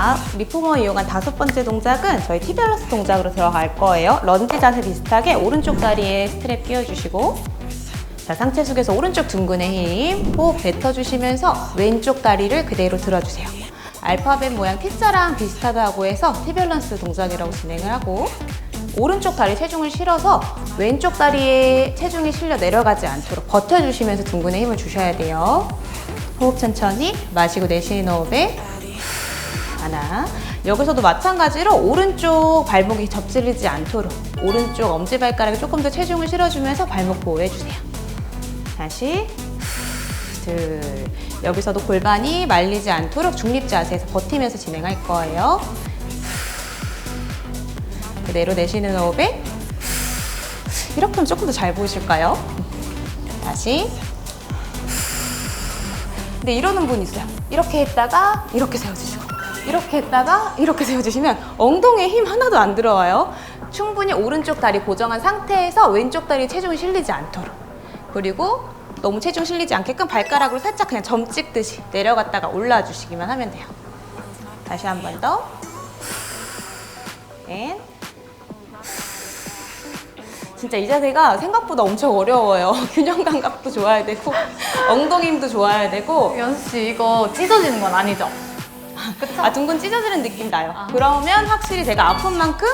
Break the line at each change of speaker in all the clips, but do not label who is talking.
자, 리포머 이용한 다섯 번째 동작은 저희 티밸런스 동작으로 들어갈 거예요. 런지 자세 비슷하게 오른쪽 다리에 스트랩 끼워주시고 자, 상체 숙여서 오른쪽 둥근의 힘 호흡 뱉어주시면서 왼쪽 다리를 그대로 들어주세요. 알파벳 모양 T자랑 비슷하다고 해서 티밸런스 동작이라고 진행을 하고 오른쪽 다리 체중을 실어서 왼쪽 다리에 체중이 실려 내려가지 않도록 버텨주시면서 둥근에 힘을 주셔야 돼요. 호흡 천천히 마시고 내쉬는 호흡에 하나. 여기서도 마찬가지로 오른쪽 발목이 접질리지 않도록 오른쪽 엄지발가락에 조금 더 체중을 실어주면서 발목 보호해주세요. 다시 둘. 여기서도 골반이 말리지 않도록 중립 자세에서 버티면서 진행할 거예요. 그대로 내쉬는 호흡에 이렇게 하면 조금 더 잘 보이실까요? 다시 근데 이러는 분 있어요. 이렇게 했다가 이렇게 세워주시고 이렇게 했다가 이렇게 세워주시면 엉덩이에 힘 하나도 안 들어와요. 충분히 오른쪽 다리 고정한 상태에서 왼쪽 다리 체중이 실리지 않도록 그리고 너무 체중 실리지 않게끔 발가락으로 살짝 그냥 점 찍듯이 내려갔다가 올라 주시기만 하면 돼요. 다시 한 번 더. 앤. 진짜 이 자세가 생각보다 엄청 어려워요. 균형 감각도 좋아야 되고 엉덩이 힘도 좋아야 되고
연수 씨 이거 찢어지는 건 아니죠?
아 둥근 찢어지는 느낌 나요. 그러면 확실히 제가 아픈 만큼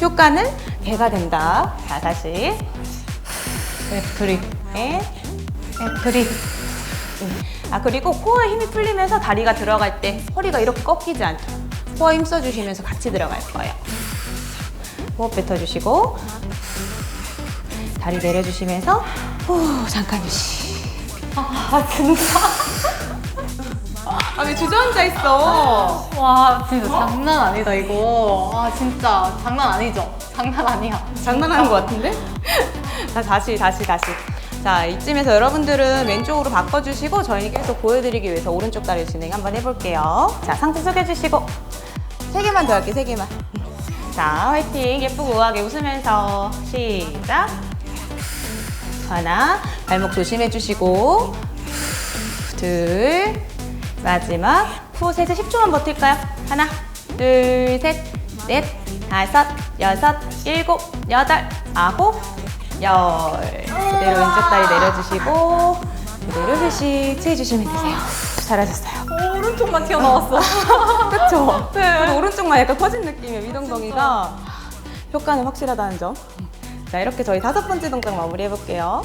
효과는 배가 된다. 자 다시 애프리 앤 애프리 아 그리고 코어에 힘이 풀리면서 다리가 들어갈 때 허리가 이렇게 꺾이지 않도록 코어 힘 써주시면서 같이 들어갈 거예요. 호흡 뱉어주시고 다리 내려주시면서 후 잠깐 휴식.
아 진짜?
아왜 주저앉아 있어?
와 진짜 장난 아니다 이거. 아 진짜 장난 아니죠? 장난 아니야.
장난하는 것 같은데? 자, 다시, 다시, 다시. 자, 이쯤에서 여러분들은 왼쪽으로 바꿔주시고 저희 계속 보여드리기 위해서 오른쪽 다리 진행 한번 해볼게요. 자, 상체 숙여주시고 세 개만 더 할게요, 세 개만. 자, 화이팅. 예쁘고 우아하게 웃으면서 시작. 하나, 발목 조심해주시고 둘, 마지막 후 셋에 10초만 버틸까요? 하나, 둘, 셋, 넷, 다섯, 여섯, 일곱, 여덟, 아홉, 열. 그대로 왼쪽 다리 내려주시고 그대로 휴식 취해주시면 되세요. 잘하셨어요.
오른쪽만 튀어나왔어.
그쵸?
네.
오른쪽만 약간 커진 느낌이에요. 위동덩이가 효과는 확실하다는 점. 자, 이렇게 저희 다섯 번째 동작 마무리 해볼게요.